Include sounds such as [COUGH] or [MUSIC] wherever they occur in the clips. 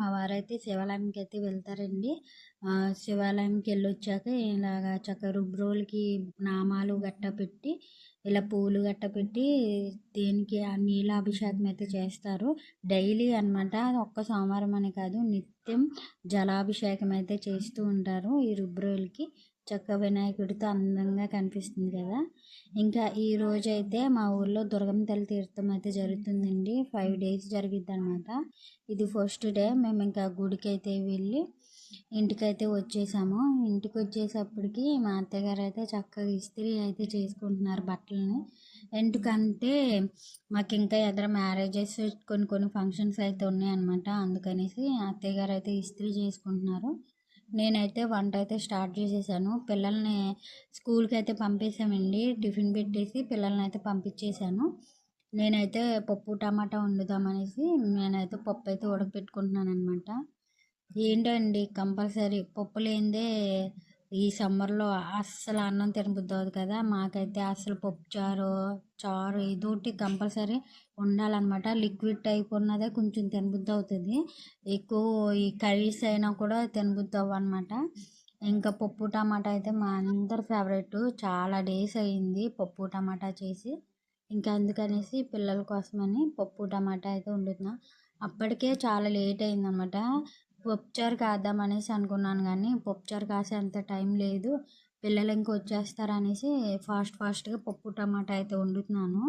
మా వారైతే శివాలయంకి అయితే వెళ్తారండి. శివాలయంకి వెళ్ళొచ్చాక ఇలాగ చక్క రుబ్రోలకి నామాలు గట్ట పెట్టి ఇలా పూలు గట్ట పెట్టి దేనికి ఆ నీలాభిషేకం అయితే చేస్తారు. డైలీ అనమాట ఒక్క సోమవారం అని కాదు నిత్యం జలాభిషేకం అయితే చేస్తూ ఉంటారు ఈ రుబ్రోలకి చక్క వినాయకుడితో అందంగా కనిపిస్తుంది కదా. ఇంకా ఈ రోజు అయితే మా ఊర్లో దుర్గమ్మ తల్లి తీర్థం అయితే జరుగుతుందండి. ఫైవ్ డేస్ జరిగిద్ది అనమాట ఇది ఫస్ట్ డే మేము ఇంకా గుడికి అయితే వెళ్ళి ఇంటికైతే వచ్చేసాము. ఇంటికి వచ్చేసప్పటికి మా అత్తగారు అయితే చక్కగా ఇస్త్రీ అయితే చేసుకుంటున్నారు బట్టలని. ఎందుకంటే మాకు ఇంకా ఎదర మ్యారేజెస్ కొన్ని కొన్ని ఫంక్షన్స్ అయితే ఉన్నాయన్నమాట. అందుకనేసి అత్తయ్య గారు అయితే ఇస్త్రీ చేసుకుంటున్నారు. నేనైతే వంట అయితే స్టార్ట్ చేసేసాను. పిల్లల్ని స్కూల్కి అయితే పంపేసామండి టిఫిన్ పెట్టేసి పిల్లల్ని అయితే పంపించేశాను. నేనైతే పప్పు టమాటా వండుదామనేసి నేనైతే పప్పు అయితే ఉడకపెట్టుకుంటున్నాను అనమాట ఏంటండి కంపల్సరీ పప్పు లేనిదే ఈ సమ్మర్లో అస్సలు అన్నం తినబుద్ది అవుతుంది కదా! మాకైతే అసలు పప్పు చారు చారు ఇదొకటి కంపల్సరీ ఉండాలన్నమాట. లిక్విడ్ టైప్ ఉన్నదే కొంచెం తినబుద్ది అవుతుంది. ఎక్కువ ఈ కర్రీస్ అయినా కూడా తినబుద్ది అవ్వనమాట ఇంకా పప్పు టమాటా అయితే మా అందరి ఫేవరెట్. చాలా డేస్ అయ్యింది పప్పు టమాటా చేసి. ఇంకా అందుకనేసి పిల్లల కోసమని పప్పు టమాటా అయితే వండుతున్నా. అప్పటికే చాలా లేట్ అయిందనమాట పప్పుచారు కాద్దామనేసి అనుకున్నాను కానీ పప్పుచారు కాసే అంత టైం లేదు. పిల్లలు ఇంకా వచ్చేస్తారు అనేసి ఫాస్ట్ ఫాస్ట్గా పప్పు టమాటా అయితే వండుతున్నాను.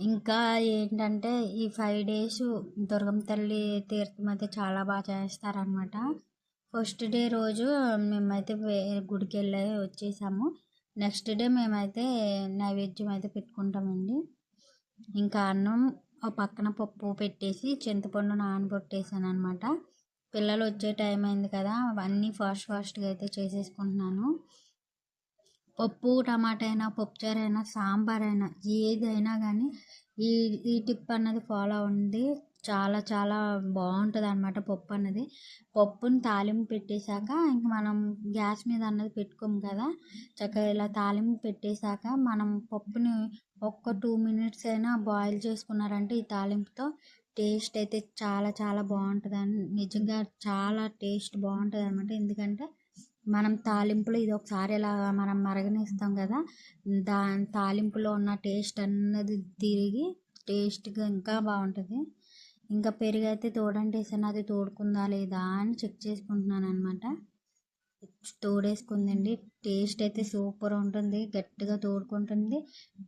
ఇంకా ఏంటంటే ఈ ఫైవ్ డేస్ దుర్గమ్మ తల్లి తీర్థం అయితే చాలా బాగా చేస్తారనమాట ఫస్ట్ డే రోజు మేమైతే గుడికి వెళ్ళి వచ్చేసాము. నెక్స్ట్ డే మేమైతే నైవేద్యం అయితే పెట్టుకుంటామండి. ఇంకా అన్నం పక్కన పప్పు పెట్టేసి చింతపండు నానబొట్టేసాను అనమాట పిల్లలు వచ్చే టైం అయింది కదా అవన్నీ ఫాస్ట్ ఫాస్ట్గా అయితే చేసేసుకుంటున్నాను. పప్పు టమాటా అయినా పప్పుచారు అయినా సాంబార్ అయినా ఏదైనా కానీ ఈ ఈ టిప్ అన్నది ఫాలో అవ్వండి. చాలా చాలా బాగుంటుంది అనమాట పప్పు అన్నది. పప్పుని తాలింపు పెట్టేశాక ఇంక మనం గ్యాస్ మీద అన్నది పెట్టుకోము కదా చక్కగా ఇలా తాలింపు పెట్టేశాక మనం పప్పుని ఒక్క టూ మినిట్స్ అయినా బాయిల్ చేసుకున్నారంటే ఈ తాలింపుతో టేస్ట్ అయితే చాలా చాలా బాగుంటుంది నిజంగా చాలా టేస్ట్ బాగుంటుంది అనమాట ఎందుకంటే మనం తాలింపులో ఇది ఒకసారి ఇలా మనం మరగనిస్తాం కదా దాని తాలింపులో ఉన్న టేస్ట్ అన్నది తిరిగి టేస్ట్గా ఇంకా బాగుంటుంది. ఇంకా పెరుగు అయితే తోడంటేసాను అది తోడుకుందా లేదా అని చెక్ చేసుకుంటున్నాను అనమాట తోడేసుకుందండి. టేస్ట్ అయితే సూపర్ ఉంటుంది. గట్టిగా తోడుకుంటుంది.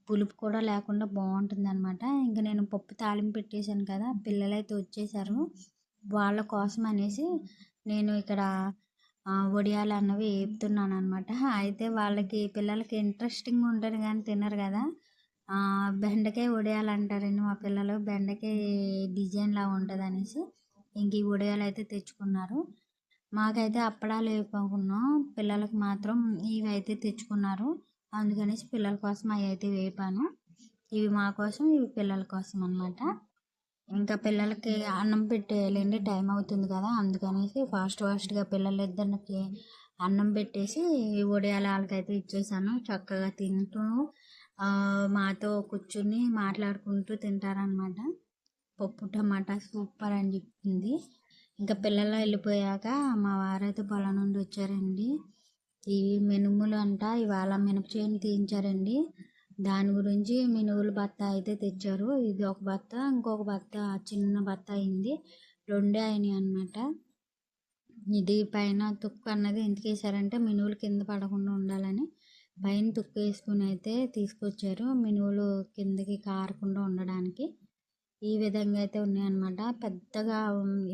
పులుపు కూడా లేకుండా బాగుంటుంది అనమాట ఇంకా నేను పప్పు తాలింపు పెట్టేశాను కదా పిల్లలు అయితే వచ్చేసారు. వాళ్ళ కోసం అనేసి నేను ఇక్కడ వడియాలు అన్నవి వేపుతున్నాను అనమాట అయితే వాళ్ళకి పిల్లలకి ఇంట్రెస్టింగ్ ఉంటుంది కానీ తినరు కదా. బెండకాయ వడియాలు అంటారండి మా పిల్లలు. బెండకాయ డిజైన్లా ఉంటుంది అనేసి ఇంక ఈ వడియాలు అయితే తెచ్చుకున్నారు. మాకైతే అప్పడాలు వేపుకున్నాం పిల్లలకు మాత్రం ఇవి అయితే తెచ్చుకున్నారు. అందుకనేసి పిల్లల కోసం అవి అయితే వేపాను. ఇవి మా కోసం ఇవి పిల్లల కోసం అనమాట ఇంకా పిల్లలకి అన్నం పెట్టేయాలండి టైం అవుతుంది కదా. అందుకనేసి ఫాస్ట్ ఫాస్ట్గా పిల్లలిద్దరికి అన్నం పెట్టేసి వడియాల వాళ్ళకైతే ఇచ్చేసాను. చక్కగా తింటూ మాతో కూర్చుని మాట్లాడుకుంటూ తింటారనమాట పప్పు టమాటా సూపర్ అని చెప్పింది. ఇంకా పిల్లలు వెళ్ళిపోయాక మా వారైతే పొలం నుండి వచ్చారండి. ఈ మినుములు అంట ఇవాళ మినప చేను తీయించారండి. దాని గురించి మినువులు బత్త అయితే తెచ్చారు. ఇది ఒక బత్త ఇంకొక బత్త చిన్న బత్త అయింది. రెండే అయినాయి అనమాట ఇది పైన తుక్కు అన్నది ఎందుకు వేసారంటే మినువులు కింద పడకుండా ఉండాలని. పైన తుక్కు వేసుకుని అయితే తీసుకొచ్చారు. మినువులు కిందకి కారకుండా ఉండడానికి. ఈ విధంగా అయితే ఉన్నాయన్నమాట. పెద్దగా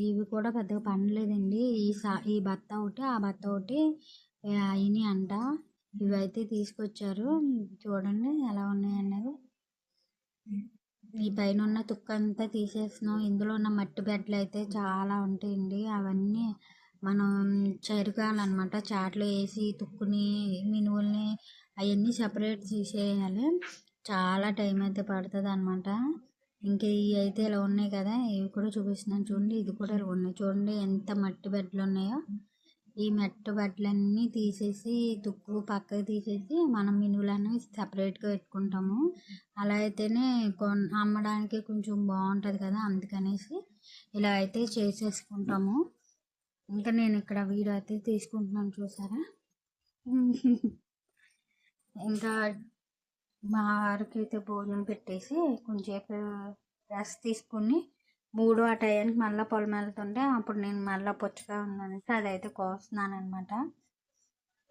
ఇవి కూడా పెద్దగా పండలేదండి. ఈ సా ఈ బత్త ఒకటి ఆ బత్త ఒకటి అయినాయి అంట. ఇవైతే తీసుకొచ్చారు. చూడండి ఎలా ఉన్నాయనేది ఈ పైన ఉన్న తుక్క అంతా తీసేసినాం ఇందులో ఉన్న మట్టి బెడ్లు అయితే చాలా ఉంటాయండి. అవన్నీ మనం చెరగాలన్నమాట. చాట్లో వేసి తుక్కుని మినువుల్ని అవన్నీ సపరేట్ తీసేయాలి. చాలా టైం అయితే పడుతుంది అనమాట ఇంకా ఇవి అయితే ఇలా ఉన్నాయి కదా ఇవి కూడా చూపిస్తున్నాను చూడండి ఇది కూడా ఇలా ఉన్నాయి. చూడండి ఎంత మట్టి బెడ్లు ఉన్నాయో. ఈ మట్టి బెడ్లన్నీ తీసేసి తుక్కు పక్కకు తీసేసి మనం మినువులు సపరేట్గా పెట్టుకుంటాము. అలా అయితేనే కొన్ అమ్మడానికి కొంచెం బాగుంటుంది కదా అందుకనేసి ఇలా అయితే చేసేసుకుంటాము. ఇంకా నేను ఇక్కడ వీడియో అయితే తీసుకుంటున్నాను చూసారా? [LAUGHS] ఇంకా మా వారికి భోజనం పెట్టేసి కొంచెంసేపు రెస్ట్ తీసుకుని మూడు ఆ టయానికి మళ్ళీ పొలం వెళ్తుంటే అప్పుడు నేను మళ్ళీ పుచ్చకాయ ఉందనేసి అదైతే కోస్తున్నాను అనమాట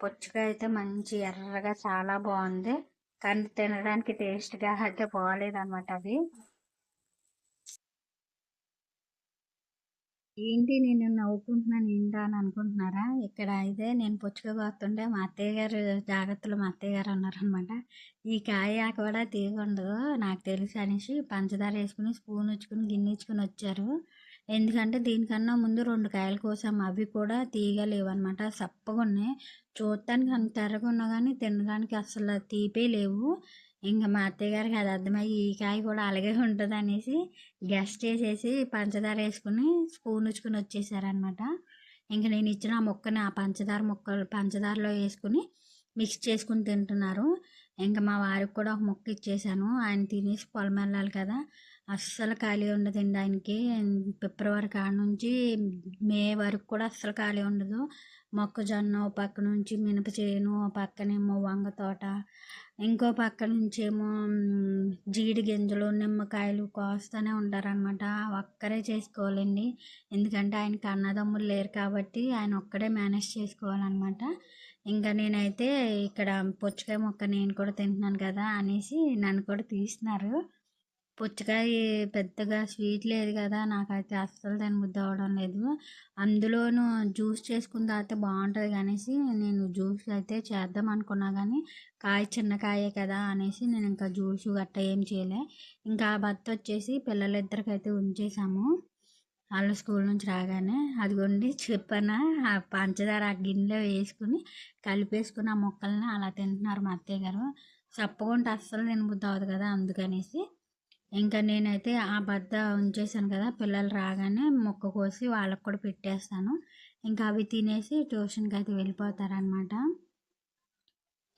పుచ్చకాయ అయితే మంచి ఎర్రగా చాలా బాగుంది. కానీ తినడానికి టేస్ట్గా అయితే బాగాలేదన్నమాట అవి. ఏంటి నేను నవ్వుకుంటున్నాను ఏంటా అని అనుకుంటున్నారా? ఇక్కడ అయితే నేను పుచ్చుకోబోతుంటే మా అత్తయ్య గారు జాగ్రత్తలు మా అత్తయ్య గారు అన్నారనమాట ఈ కాయ కూడా తీయకుండదు నాకు తెలుసు అనేసి పంచదార వేసుకుని స్పూన్ ఇచ్చుకుని గిన్నె ఇచ్చుకుని వచ్చారు. ఎందుకంటే దీనికన్నా ముందు రెండు కాయలు కోసం అవి కూడా తీయగలేవు అనమాట సప్పగా ఉన్నాయి. చూడటానికి అంత ఎర్రగా ఉన్నా కానీ తినడానికి అసలు తీపే లేవు. ఇంకా మా అత్తయ్య గారికి అది అర్థమయ్యి ఈ కాయ కూడా అలాగే ఉంటుంది అనేసి గెస్ట్ చేసేసి పంచదార వేసుకుని స్పూన్ వచ్చుకుని వచ్చేసారనమాట ఇంకా నేను ఇచ్చిన ఆ మొక్కని ఆ పంచదార మొక్కలు పంచదారలో వేసుకుని మిక్స్ చేసుకుని తింటున్నారు. ఇంకా మా వారికి కూడా ఒక మొక్క ఇచ్చేసాను. ఆయన తినేసి పొలం వెళ్ళాలి కదా. అస్సలు ఖాళీ ఉండదండి ఆయనకి. ఫిబ్రవరి కాడ నుంచి మే వరకు కూడా అస్సలు ఖాళీ ఉండదు. మొక్కజొన్న పక్క నుంచి మినప చేను పక్కనేమో వంగ తోట ఇంకో పక్క నుంచేమో జీడి గింజలు నిమ్మకాయలు కోస్తూనే ఉంటారనమాట ఒక్కరే చేసుకోవాలండి. ఎందుకంటే ఆయనకి అన్నదమ్ములు లేరు కాబట్టి ఆయన ఒక్కడే మేనేజ్ చేసుకోవాలన్నమాట. ఇంకా నేనైతే ఇక్కడ పుచ్చకాయ మొక్క నేను కూడా తింటున్నాను కదా అనేసి నన్ను కూడా తీస్తున్నారు. పుచ్చకాయ పెద్దగా స్వీట్ లేదు కదా నాకైతే అస్సలు తినబుద్ధి అవ్వడం లేదు. అందులోనూ జ్యూస్ చేసుకుని తాగితే బాగుంటుంది అనేసి నేను జ్యూస్ అయితే చేద్దాం అనుకున్నా కానీ కాయ చిన్న కాయే కదా అనేసి నేను ఇంకా జ్యూస్ గట్ట ఏం చేయలే. ఇంకా ఆ భర్త వచ్చేసి పిల్లలిద్దరికి అయితే ఉంచేసాము. వాళ్ళ స్కూల్ నుంచి రాగానే అదిగోండి చెప్పన ఆ పంచదార ఆ గిన్నెలో వేసుకుని కలిపేసుకుని ఆ మొక్కల్ని అలా తింటున్నారు మా అత్తయ్య గారు. చప్పకుంటే అస్సలు తినబుద్ధి అవ్వదు కదా అందుకనేసి ఇంకా నేనైతే ఆ బద్ద ఉంచేసాను కదా పిల్లలు రాగానే మొక్క కోసి వాళ్ళకు కూడా పెట్టేస్తాను. ఇంకా అవి తినేసి ట్యూషన్కి అయితే వెళ్ళిపోతారనమాట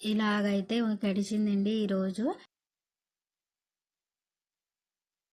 ఇలాగైతే గడిచిందండి ఈరోజు